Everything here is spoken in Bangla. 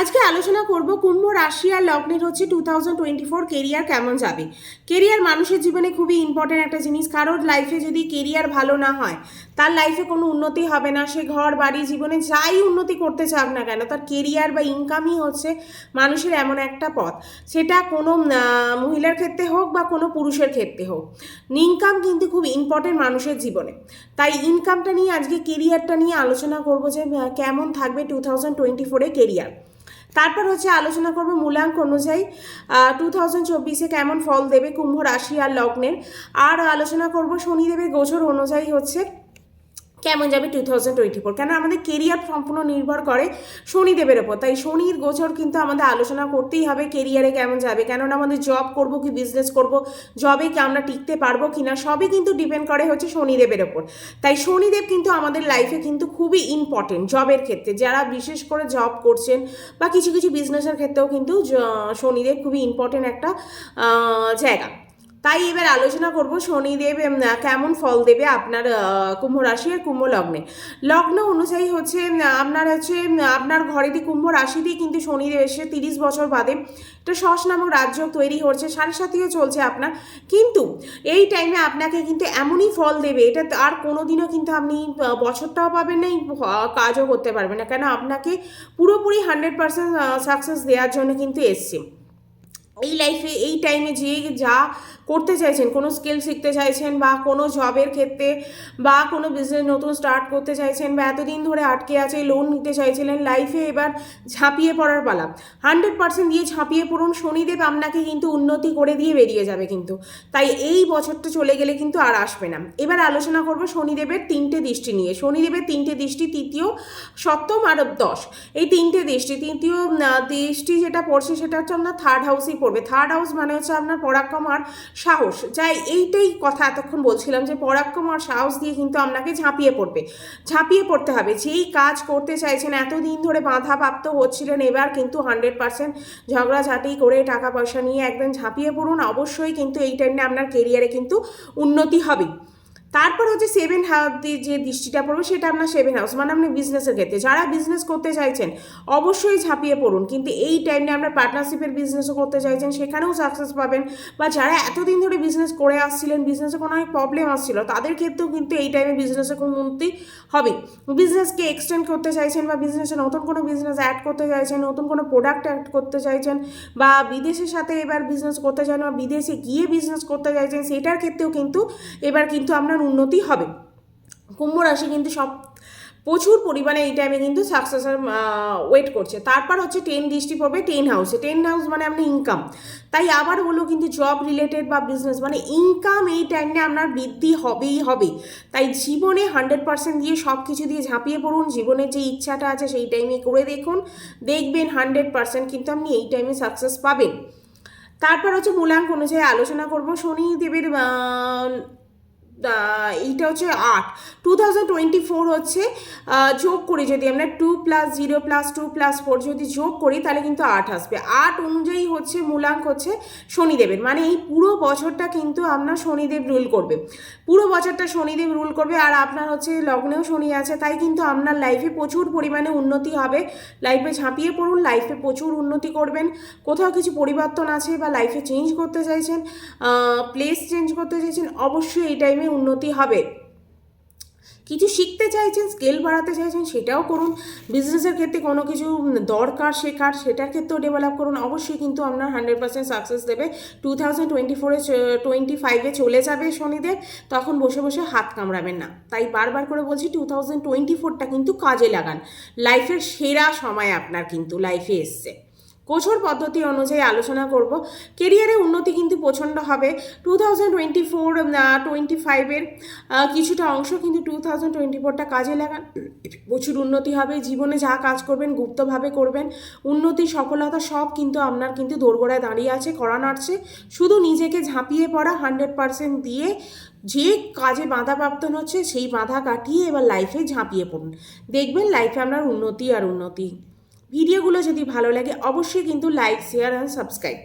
আজকে আলোচনা করব কুম্ভ রাশি আর লগ্নের হচ্ছে two thousand twenty four career কেমন যাবে। কেরিয়ার মানুষের জীবনে খুবই ইম্পর্ট্যান্ট একটা জিনিস। কারোর লাইফে যদি কেরিয়ার ভালো না হয়, তার লাইফে কোনো উন্নতি হবে না। সে ঘর, বাড়ি, জীবনে যাই উন্নতি করতে চাক না কেন, তার কেরিয়ার বা ইনকামই হচ্ছে মানুষের এমন একটা পথ। সেটা কোনো মহিলার ক্ষেত্রে হোক বা কোনো পুরুষের ক্ষেত্রে হোক। ইনকাম কিন্তু খুব ইম্পর্টেন্ট মানুষের জীবনে। তাই ইনকামটা নিয়ে, আজকে কেরিয়ারটা নিয়ে আলোচনা করব যে কেমন থাকবে টু থাউজেন্ড টোয়েন্টি ফোরে কেরিয়ার তারপর হচ্ছে আলোচনা করব মূলাঙ্ক অনুযায়ী টু থাউজেন্ড চব্বিশে কেমন ফল দেবে কুম্ভ রাশি আর লগ্নের? আর আলোচনা করব শনিদেবের গোচর অনুযায়ী হচ্ছে কেমন যাবে টু থাউজেন্ড টোয়েন্টি ফোর কেন আমাদের কেরিয়ার সম্পূর্ণ নির্ভর করে শনিদেবের ওপর। তাই শনির গোচর কিন্তু আমাদের আলোচনা করতেই হবে কেরিয়ারে কেমন যাবে। কেননা আমাদের জব করব কি বিজনেস করব জবে কি আমরা টিকতে পারব কি না সবই কিন্তু ডিপেন্ড করে হচ্ছে শনিদেবের ওপর। তাই শনিদেব কিন্তু আমাদের লাইফে কিন্তু খুবই ইম্পর্টেন্ট জবের ক্ষেত্রে। যারা বিশেষ করে জব করছেন বা কিছু কিছু বিজনেসের ক্ষেত্রেও কিন্তু শনিদেব খুবই ইম্পর্টেন্ট একটা জায়গা। তাই এবার আলোচনা করব শনিদেব কেমন ফল দেবে আপনার কুম্ভ রাশি আর কুম্ভ লগ্নে? লগ্ন অনুযায়ী হচ্ছে আপনার হচ্ছে আপনার ঘরেতে কুম্ভ রাশিতেই কিন্তু শনিদেব এসে তিরিশ বছর বাদে একটা শস নামক রাজ্য তৈরি হচ্ছে সাড়ে সাথেও চলছে আপনার। কিন্তু এই টাইমে আপনাকে কিন্তু এমনই ফল দেবে, এটা আর কোনোদিনও কিন্তু আপনি বছরটাও পাবেন না কাজও করতে পারবেন না। কেন? আপনাকে পুরোপুরি হান্ড্রেড পার্সেন্ট সাকসেস দেওয়ার জন্য কিন্তু এসছে। এই লাইফে এই টাইমে যে যা করতে চাইছেন, কোনো স্কিল শিখতে চাইছেন বা কোনো জবের ক্ষেত্রে বা কোনো বিজনেস নতুন স্টার্ট করতে চাইছেন বা এতদিন ধরে আটকে আছে লোন নিতে চাইছিলেন লাইফে এবার ঝাঁপিয়ে পড়ার পালা। হান্ড্রেড পার্সেন্ট দিয়ে ঝাঁপিয়ে পড়ুন, শনিদেব আপনাকে কিন্তু উন্নতি করে দিয়ে বেরিয়ে যাবে কিন্তু। তাই এই বছরটা চলে গেলে কিন্তু আর আসবে না। এবার আলোচনা করব শনিদেবের তিনটে দৃষ্টি নিয়ে। শনিদেবের তিনটে দৃষ্টি, তৃতীয়, সপ্তম আর দশ। এই তিনটে দৃষ্টি, তৃতীয় দৃষ্টি যেটা পড়ছে সেটা হচ্ছে আপনার থার্ড হাউসেই পড়বে। থার্ড হাউস মানে হচ্ছে আপনার পরাক্রম আর সাহস। যাই, এইটাই কথা এতক্ষণ বলছিলাম যে পরাক্রম আর সাহস দিয়ে কিন্তু আপনাকে ঝাঁপিয়ে পড়বে। ঝাঁপিয়ে পড়তে হবে। যেই কাজ করতে চাইছেন, এতদিন ধরে বাধা প্রাপ্ত হচ্ছিলেন, এবার কিন্তু হান্ড্রেড পার্সেন্ট ঝগড়াঝাটি করে টাকা পয়সা নিয়ে একদম ঝাঁপিয়ে পড়ুন। অবশ্যই কিন্তু এই টাইমে আপনার কেরিয়ারে কিন্তু উন্নতি হবে। তারপর হচ্ছে সেভেন হাউস যে দৃষ্টিটা পড়বে সেটা আপনার সেভেন হাউস মানে আপনি বিজনেসের ক্ষেত্রে। যারা বিজনেস করতে চাইছেন, অবশ্যই ঝাঁপিয়ে পড়ুন। কিন্তু এই টাইমে আপনার পার্টনারশিপের বিজনেসও করতে চাইছেন, সেখানেও সাকসেস পাবেন। বা যারা এতদিন ধরে বিজনেস করে আসছিলেন বিজনেসে কোনো অনেক প্রবলেম আসছিল, তাদের ক্ষেত্রেও কিন্তু এই টাইমে বিজনেসে কোনো উন্নতি হবে। বিজনেসকে এক্সটেন্ড করতে চাইছেন বা বিজনেসে নতুন কোনো বিজনেস অ্যাড করতে চাইছেন, নতুন কোনো প্রোডাক্ট অ্যাড করতে চাইছেন, বা বিদেশের সাথে এবার বিজনেস করতে চান বা বিদেশে গিয়ে বিজনেস করতে চাইছেন, সেটার ক্ষেত্রেও কিন্তু এবার কিন্তু আপনার উন্নতি হবে। কুম্ভ রাশি কিন্তু সব প্রচুর পরিমাণে এই টাইমে কিন্তু সাকসেসের ওয়েট করছে। তারপর হচ্ছে টেন দৃষ্টি পড়বে টেন হাউসে টেন হাউস মানে আপনার ইনকাম তাই আবার হলো কিন্তু জব রিলেটেড বা বিজনেস মানে ইনকাম এই টাইমে আপনার বৃদ্ধি হবেই হবে। তাই জীবনে হান্ড্রেড পার্সেন্ট দিয়ে সব কিছু দিয়ে ঝাঁপিয়ে পড়ুন। জীবনের যে ইচ্ছাটা আছে সেই টাইমে করে দেখুন। দেখবেন হান্ড্রেড পার্সেন্ট কিন্তু আপনি এই টাইমে সাকসেস পাবেন। তারপর হচ্ছে মূলাঙ্ক অনুযায়ী আলোচনা করব। শনি দেবের আহ, আহ, এইটা হচ্ছে আট। টু থাউজেন্ড টোয়েন্টি ফোর হচ্ছে যোগ করি যদি আমরা two plus zero plus two plus four যদি যোগ করি, তাহলে কিন্তু আট আসবে। আট অনুযায়ী হচ্ছে মূলাঙ্ক হচ্ছে শনিদেবের। মানে এই পুরো বছরটা কিন্তু আপনার শনিদেব রুল করবে। পুরো বছরটা শনিদেব রুল করবে, আর আপনার হচ্ছে লগ্নেও শনি আছে, তাই কিন্তু আপনার লাইফে প্রচুর পরিমাণে উন্নতি হবে। লাইফে ঝাঁপিয়ে পড়ুন লাইফে প্রচুর উন্নতি করবেন। কোথাও কিছু পরিবর্তন আছে বা লাইফে চেঞ্জ করতে চাইছেন প্লেস চেঞ্জ করতে চাইছেন, অবশ্যই এই টাইমে উন্নতি হবে। কিছু শিখতে চাইছেন স্কেল বাড়াতে চাইছেন, সেটাও করুন। বিজনেসের ক্ষেত্রে কোনো কিছু দরকার, শেখার, সেটার ক্ষেত্রেও ডেভেলপ করুন। অবশ্যই কিন্তু আপনার হান্ড্রেড পার্সেন্ট সাকসেস দেবে। টু থাউজেন্ড টোয়েন্টি ফোরে টোয়েন্টি ফাইভে চলে যাবে শনিদেব, তখন বসে বসে হাত কামড়াবেন না। তাই বারবার করে বলছি টু থাউজেন্ড টোয়েন্টি ফোরটা কিন্তু কাজে লাগান। লাইফের সেরা সময় আপনার কিন্তু লাইফে এসছে। কোচর পদ্ধতি অনুযায়ী আলোচনা করব। কেরিয়ারে উন্নতি কিন্তু প্রচণ্ড হবে। Two thousand twenty four twenty ফাইভের কিছুটা অংশ কিন্তু টু থাউজেন্ড টোয়েন্টি ফোরটা কাজে লাগান প্রচুর উন্নতি হবে। জীবনে যা কাজ করবেন, গুপ্তভাবে করবেন। উন্নতি, সফলতা সব কিন্তু আপনার কিন্তু দোরগোড়ায় দাঁড়িয়ে আছে করা নাড়ছে। শুধু নিজেকে ঝাঁপিয়ে পড়া হান্ড্রেড পার্সেন্ট দিয়ে যে কাজে বাধা প্রাপ্ত হচ্ছে, সেই বাধা কাটিয়ে এবার লাইফে ঝাঁপিয়ে পড়ুন। দেখবেন লাইফে আপনার উন্নতি আর উন্নতি। ভিডিওগুলো যদি ভালো লাগে অবশ্যই কিন্তু লাইক শেয়ার অ্যান্ড সাবস্ক্রাইব